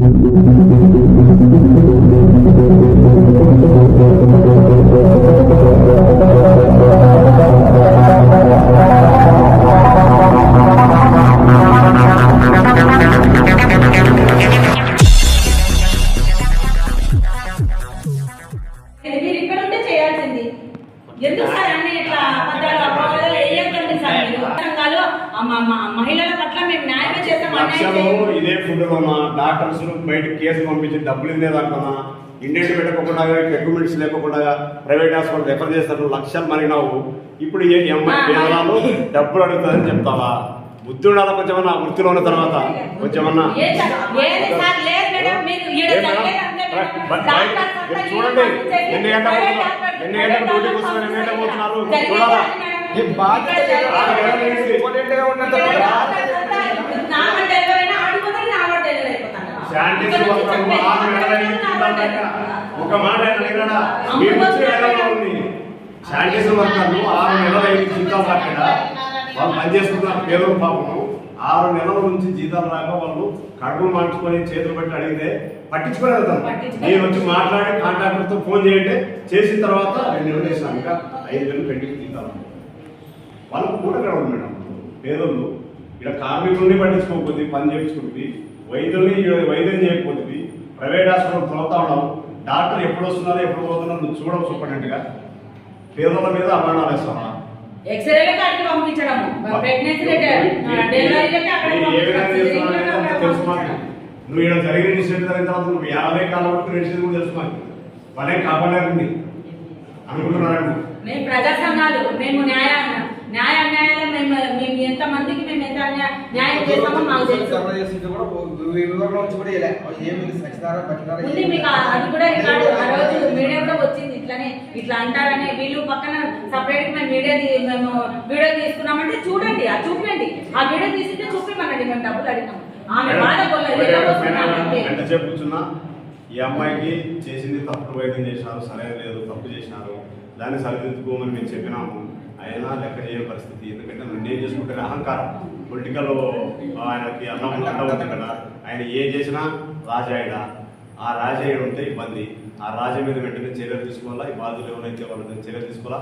ハハハハ! మహిళల పట్ల మేము న్యాయమే చేస్తాం అన్యాయం లక్షలు చేయము. ఇదే ఫుడ్ కొన్నా డాక్టర్స్ బయటకు కేసు పంపించి డబ్బులు ఇదేదనుకున్నా ఇండియన్ పెట్టకుండా డాక్యుమెంట్స్ లేకుండా ప్రైవేట్ హాస్పిటల్ రెఫర్ చేస్తారు. లక్షలు మరిగినావు. ఇప్పుడు ఏ అమ్మాయి పేదరాలు డబ్బులు అడుగుతుందని చెప్తావా? బుద్ధి ఉండాలి కొంచెమన్నా వృత్తిలో ఉన్న తర్వాత కొంచెమన్నా మీరు బయట- మీరు చూడండి. ఎన్ని? డాక్టర్స్, ఎన్ని గంటలకు డ్యూటీకి వస్తున్నారు? ఎన్ని గంటలకు పోతున్నారు? చూడాలా. ఈ బాధ్యత? ఇంపార్టెంట్గా ఉన్నంత. ఒక మాట ఉంది? శానిటైజర్ వర్కర్లు ఆరు నెలల జీతాలు రాక వాళ్ళు పని చేసుకుంటున్నారు. పేదలు పాపము. ఆరు నెలల నుంచి జీతాలు రాక వాళ్ళు కడుపులు మార్చుకొని చేతులు పెట్టి అడిగితే పట్టించుకోలేదు అతను. పట్టించుకోలేదు. నేను వచ్చి మాట్లాడి కాంట్రాక్టర్తో ఫోన్ చేయండి చేసిన తర్వాత రెండు నెలలు వేసినాం ఇంకా ఐదు నెలలు పెండింగ్ జీతాలు. వాళ్ళకు కూడా ఇక్కడ ఉంది మేడం పేదలు ఇక్కడ కార్మికుల్ని పట్టించుకోకపోతే పని చేయించుకుంటుంది వైద్యుల్ని వైద్యం చేయకపోతే ప్రైవేట్ హాస్పిటల్ తోలుతా డాక్టర్ ఎప్పుడు వస్తున్నారో ఎప్పుడు పోతున్నారో నువ్వు చూడవు సూపరింటెండెంట్గా పేదల మీద అక్కడ తెలుసు మాకు. నువ్వు ఇక్కడ జరిగిన ఇన్సిడెంట్ జరిగిన తర్వాత నువ్వు యాభై కాలం వరకు ఇన్సిడెంట్ కూడా తెలుసు మాకు వాళ్ళే కాపాడారండి అనుకుంటున్నారండి మేము ప్రజా సంఘాలు మేము న్యాయ న్యాయ అన్యాయాలు మేము మేము ఎంత మందికి మేము ఎంత న్యాయం చేస్తామో మాకు తెలుసు. ఉంది మీకు అది కూడా రికార్డు. ఆ రోజు మీడియా కూడా వచ్చింది ఇట్లానే ఇట్లా అంటారని వీళ్ళు పక్కన సపరేట్ మేము మీడియా మేము వీడియో తీసుకున్నామంటే చూడండి ఆ చూపండి ఆ వీడియో తీసుకుంటే చూపిమనండి మేము డబ్బులు అడిగాం ఆమె బాధ కూర్చున్నా ఈ అమ్మాయికి చేసింది తప్పుడు వైద్యం చేసినారు సరైన లేదు తప్పు చేసినారు. దాన్ని సరిదిద్దుకోమని మేము చెప్పినాము. అయినా లెక్క చేయని పరిస్థితి. ఎందుకంటే నేను ఏం చేసుకుంటే అహంకారం పొలిటికల్ ఆయనకి అన్నం అండ కదా. ఆయన ఏం చేసినా రాజాయడ ఆ రాజాయుడు ఉంటే ఇబ్బంది. ఆ రాజా మీద వెంటనే చర్యలు తీసుకోవాలా? ఈ బాధ్యులు ఎవరైతే వాళ్ళ మీద చర్యలు తీసుకోవాలా?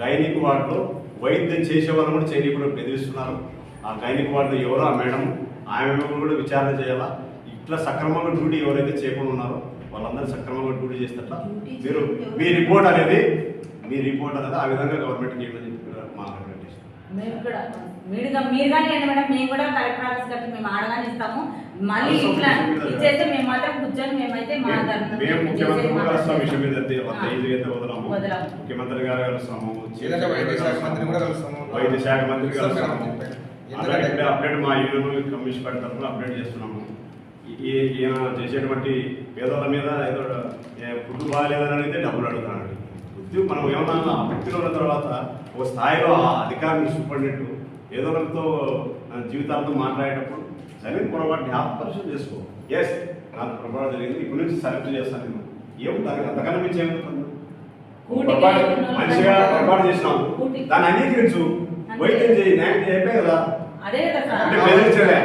గైనిక్ వార్డులో వైద్యం చేసే వాళ్ళు కూడా చేయనీయకుండా బెదిరిస్తున్నారు. ఆ గైనిక్ వార్డులో ఎవరో ఆ మేడం ఆమె కూడా విచారణ చేయాలా? ఇట్లా సక్రమంగా డ్యూటీ ఎవరైతే చేయకుండా ఉన్నారో వాళ్ళందరూ సక్రమంగా డ్యూటీ చేస్తట్ల మీరు మీ రిపోర్ట్ అనేది మీ రిపోర్ట్ అనేది ఆ విధంగా గవర్నమెంట్కి ఇవ్వమని చెప్పి మేము కూడా మీరు కానీ మేడం మేము కూడా కలెక్టర్ ఆఫీస్ గారికి మేము ఆడగానే ఇస్తాము. మళ్ళీ ఇట్లా ఇచ్చేస్తే మేము మాత్రం కూర్చొని మేమైతే మా మేము ముఖ్యమంత్రి కూడా వస్తాం విషయం మీద అయితే అయితే వదలము. ముఖ్యమంత్రి గారు కలుస్తాము. వైద్య శాఖ మంత్రి కలుస్తాము అలాగే అప్డేట్ మా యూనియన్ కమిషన్ తరఫున అప్డేట్ చేస్తున్నాము. ఈయన చేసేటువంటి పేదల మీద ఏదో ఫుడ్ బాగాలేదని అడిగితే డబ్బులు అడుగుతున్నాడు. మనం ఏమన్నా వృత్తిలో ఉన్న తర్వాత ఒక స్థాయిలో ఆ అధికారిని చూపడినట్టు ఏదో ఒకరితో జీవితాలతో మాట్లాడేటప్పుడు జరిగిన పొరపాటుని ఆత్మపరిశీలన చేసుకో. ఎస్ నాకు పొరపాటు జరిగింది ఇప్పటి నుంచి సరిగ్గా చేస్తాను నేను. ఏం దానికి అంతకన్నా మించి ఏమవుతుంది కూటికి పొరపాటు మనిషిగా పొరపాటు కూటికి. దాన్ని అంగీకరించు. వైద్యం చేయి న్యాయం చేయపే కదా. అదే కదా సార్. అంటే బెదిరించలే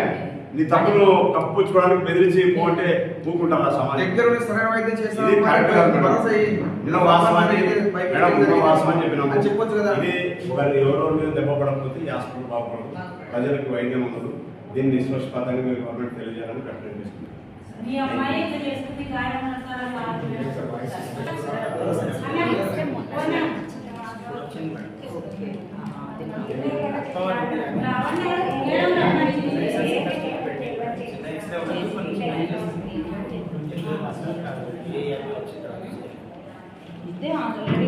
నీ తప్పును కప్పుచ్చుకోవడానికి బెదిరించి పోంటే ఊకుంటారా సమాజం దగ్గర సరైన వైద్యం ఇది కరెక్ట్ కాదు మేడం చెప్పినాము చెప్పొచ్చు కదా ఇది ఒకరి ఎవరెవరి మీద దెబ్బ పడకపోతే ఈ హాస్పిటల్ బాగుపడదు ప్రజలకు వైద్యం ఉండదు దీన్ని నిష్పక్షపాతంగా మీరు గవర్నమెంట్ తెలియజేయాలని రికమెండ్ చేస్తున్నాం మీ అమ్మాయి చేసుకుంది గాయం ఇదే ఆల్రెడీ